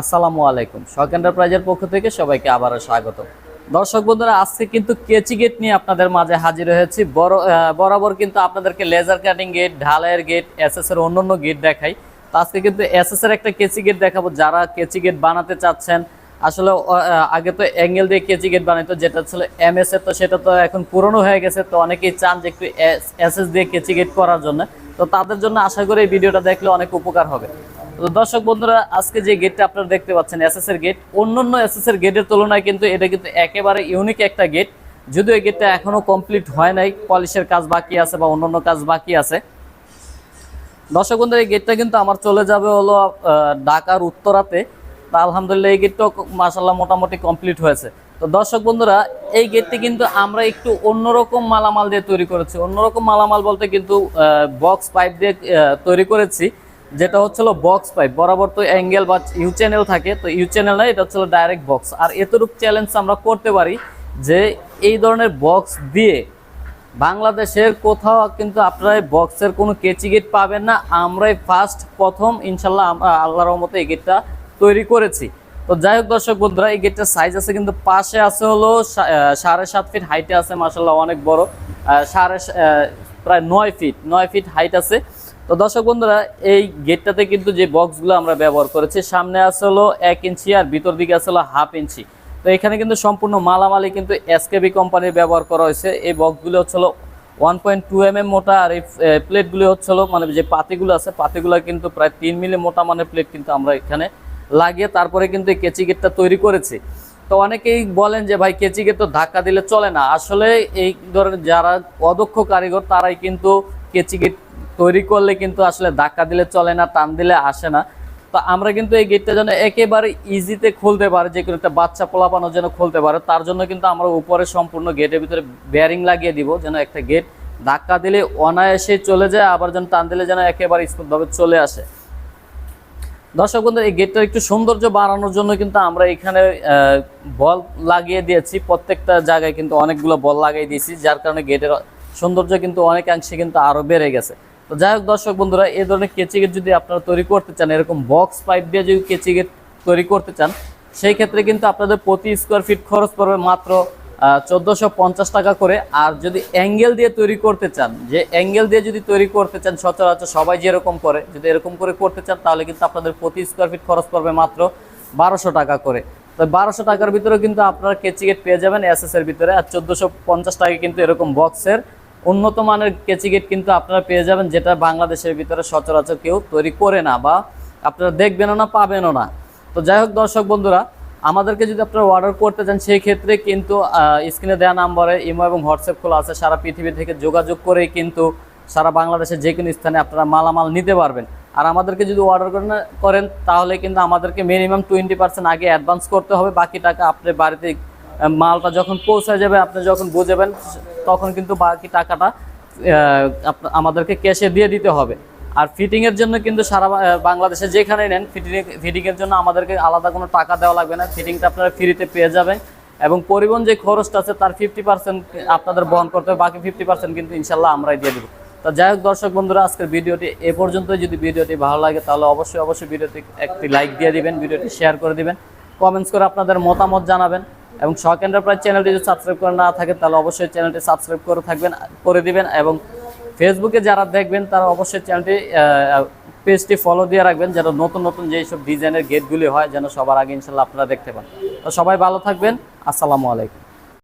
আসসালামু আলাইকুম। শখ এন্টারপ্রাইজের পক্ষ থেকে সবাইকে আবারও স্বাগত। দর্শক বন্ধুরা, আজকে কিন্তু কেচি গেট নিয়ে আপনাদের মাঝে হাজির হয়েছি। বড় বরাবর কিন্তু আপনাদেরকে লেজার কাটিং গেট, ঢালাইয়ের গেট, এসএস এর অন্যান্য গেট দেখাই। তো আজকে কিন্তু এসএস এর একটা কেচি গেট দেখাবো। যারা কেচি গেট বানাতে চাচ্ছেন, আসলে আগে তো অ্যাঙ্গেল দিয়ে কেচি গেট বানাইতো, যেটা ছিল এম এস তো সেটা তো এখন পুরনো হয়ে গেছে। তো অনেকেই চান যে একটু এস এস দিয়ে কেচি গেট করার জন্য। তো তাদের জন্য আশা করি এই ভিডিওটা দেখলে অনেক উপকার হবে। তো দর্শক বন্ধুরা, আজকে যে গেটটা আপনারা দেখতে পাচ্ছেন এসএস এর গেট অন্যান্য এসএস এর গেটের তুলনায় কিন্তু এটা কিন্তু একেবারে ইউনিক একটা গেট যদিও এই গেটটা এখনও কমপ্লিট হয় নাই পলিশের কাজ বাকি আছে বা অন্যান্য কাজ বাকি আছে। দর্শক বন্ধুরা, এই গেটটা কিন্তু আমার চলে যাবে হলো ঢাকার উত্তরাতে। তা আলহামদুলিল্লাহ এই গেটটাও মাসাল্লাহ মোটামুটি কমপ্লিট হয়েছে। তো দর্শক বন্ধুরা, এই গেটটি কিন্তু আমরা একটু অন্যরকম মালামাল দিয়ে তৈরি করেছি। অন্যরকম মালামাল বলতে কিন্তু বক্স পাইপ দিয়ে তৈরি করেছি। যেটা হচ্ছিল বক্স পাইপ বরাবর তো অ্যাঙ্গেল বা ইউ চ্যানেল থাকে, তো ইউ চ্যানেল না এটা হচ্ছিল ডাইরেক্ট বক্স আর এতটুকু চ্যালেঞ্জ আমরা করতে পারি যে এই ধরনের বক্স দিয়ে বাংলাদেশের কোথাও কিন্তু আপনারা বক্সের কোনো কেচি গেট পাবেন না। আমরাই ফার্স্ট প্রথম, ইনশাল্লাহ আমরা আল্লাহর রহমতে এই গেটটা তৈরি করেছি। তো যাই হোক দর্শক বন্ধুরা, এই গেটটার সাইজ আছে কিন্তু পাশে আছে হলো সাড়ে সাত ফিট হাইটে আছে মাসাল্লাহ অনেক বড়। সাড়ে প্রায় নয় ফিট নয় ফিট হাইট আছে। তো দর্শক বন্ধুরা, এই গেটটাতে কিন্তু যে বক্সগুলো আমরা ব্যবহার করেছি, সামনে আছে হলো এক ইঞ্চি আর ভিতর দিকে আছে হলো হাফ ইঞ্চি। তো এখানে কিন্তু সম্পূর্ণ মালামালি কিন্তু এসকেবি কোম্পানির ব্যবহার করা হয়েছে। এই বক্সগুলো হচ্ছিল one point two M M মোটা আর এই প্লেটগুলো হচ্ছিল মানে যে পাতিগুলো আছে, পাতিগুলো কিন্তু প্রায় তিন মিলি মোটা মানের প্লেট কিন্তু আমরা এখানে লাগিয়ে তারপরে কিন্তু এই কেচি গেটটা তৈরি করেছি। তো অনেকেই বলেন যে, ভাই, কেচি গেট তো ধাক্কা দিলে চলে না। আসলে এই ধরনের যারা অদক্ষ কারিগর, তারাই কিন্তু কেচি গেট তৈরি করলে কিন্তু আসলে ধাক্কা দিলে চলে না, টান দিলে আসে না। তো আমরা কিন্তু এই গেটটা যেন একেবারে ইজিতে খুলতে পারে, যে কোনো একটা বাচ্চা পোলাপানো যেন খুলতে পারে। তার জন্য কিন্তু আমরা উপরে সম্পূর্ণ গেটের ভিতরে বেয়ারিং লাগিয়ে দিব, যেন একটা গেট ধাক্কা দিলে অনায়াসে চলে যায়, আবার যেন টান দিলে যেন একেবারে স্মুথভাবে চলে আসে। দর্শক বন্ধু এই গেটটার একটু সৌন্দর্য বাড়ানোর জন্য কিন্তু আমরা এখানে বল লাগিয়ে দিয়েছি। প্রত্যেকটা জায়গায় কিন্তু অনেকগুলো বল লাগিয়ে দিয়েছি, যার কারণে গেটের সৌন্দর্য কিন্তু অনেকাংশে কিন্তু আরও বেড়ে গেছে। তো যাই হোক দর্শক বন্ধুরা এই ধরনের কেচি গেট যদি আপনারা তৈরি করতে চান, এরকম বক্স পাইপ দিয়ে যদি কেচি গেট তৈরি করতে চান, সেই ক্ষেত্রে কিন্তু আপনাদের প্রতি স্কোয়ার ফিট খরচ পড়বে মাত্র চোদ্দোশো টাকা করে। আর যদি অ্যাঙ্গেল দিয়ে তৈরি করতে চান, যে অ্যাঙ্গেল দিয়ে যদি তৈরি করতে চান, সচরাচর সবাই যেরকম করে, যদি এরকম করে করতে চান, তাহলে কিন্তু আপনাদের প্রতি স্কোয়ার ফিট খরচ পড়বে মাত্র বারোশো টাকা করে। তো বারোশো টাকার ভিতরে কিন্তু আপনারা কেচি গেট পেয়ে যাবেন এস এর ভিতরে। আর চোদ্দোশো টাকা কিন্তু এরকম বক্সের উন্নত মানের কেচি গেট কিন্তু আপনারা পেয়ে যাবেন, যেটা বাংলাদেশের ভিতরে সচরাচর কেউ তৈরি করে না বা আপনারা দেখবেনও না, পাবেনও না। তো যাই হোক দর্শক বন্ধুরা, আমাদেরকে যদি আপনারা অর্ডার করতে চান, সেই ক্ষেত্রে কিন্তু স্ক্রিনে দেওয়া নাম্বারে ইমো এবং হোয়াটসঅ্যাপ খোলা আছে। সারা পৃথিবী থেকে যোগাযোগ করেই কিন্তু সারা বাংলাদেশের যে কোনো স্থানে আপনারা মালামাল নিতে পারবেন। আর আমাদেরকে যদি অর্ডার করেন তাহলে কিন্তু আমাদেরকে মিনিমাম টোয়েন্টি পার্সেন্ট আগে অ্যাডভান্স করতে হবে। বাকি টাকা আপনি বাড়িতে মালটা যখন পৌঁছে যাবে, আপনি যখন বুঝবেন, তখন কিন্তু বাকি টাকাটা আমাদেরকে ক্যাশে দিয়ে দিতে হবে। আর ফিটিংয়ের জন্য কিন্তু সারা বাংলাদেশে যেখানে নেন ফিটিং ফিটিং এর জন্য আমাদেরকে আলাদা কোনো টাকা দেওয়া লাগবে না। ফিটিংটা আপনারা ফ্রিতে পেয়ে যাবেন এবং পরিবহন যে খরচটা আছে, তার ফিফটি পার্সেন্ট আপনাদের বহন করতে হবে। বাকি ফিফটি পার্সেন্ট কিন্তু ইনশাল্লাহ আমরাই দিয়ে দেবো। তো যাই হোক দর্শক বন্ধুরা, আজকের ভিডিওটি এ পর্যন্ত যদি ভিডিওটি ভালো লাগে, তাহলে অবশ্যই অবশ্যই ভিডিওটি একটি লাইক দিয়ে দিবেন, ভিডিওটি শেয়ার করে দিবেন। কমেন্টস করে আপনাদের মতামত জানাবেন। এবং শখ এন্টারপ্রাইজ চ্যানেলটি যদি সাবস্ক্রাইব করে না থাকে, তাহলে অবশ্যই চ্যানেলটি সাবস্ক্রাইব করে থাকবেন, করে দিবেন এবং ফেসবুকে যারা দেখবেন, তারা অবশ্যই চ্যানেলটি পেজটি ফলো দিয়ে রাখবেন, যেন নতুন নতুন যেসব ডিজাইনের গেটগুলি হয়, যেন সবার আগে ইনশাল্লাহ আপনারা দেখতে পান। তো সবাই ভালো থাকবেন, আসসালামু আলাইকুম।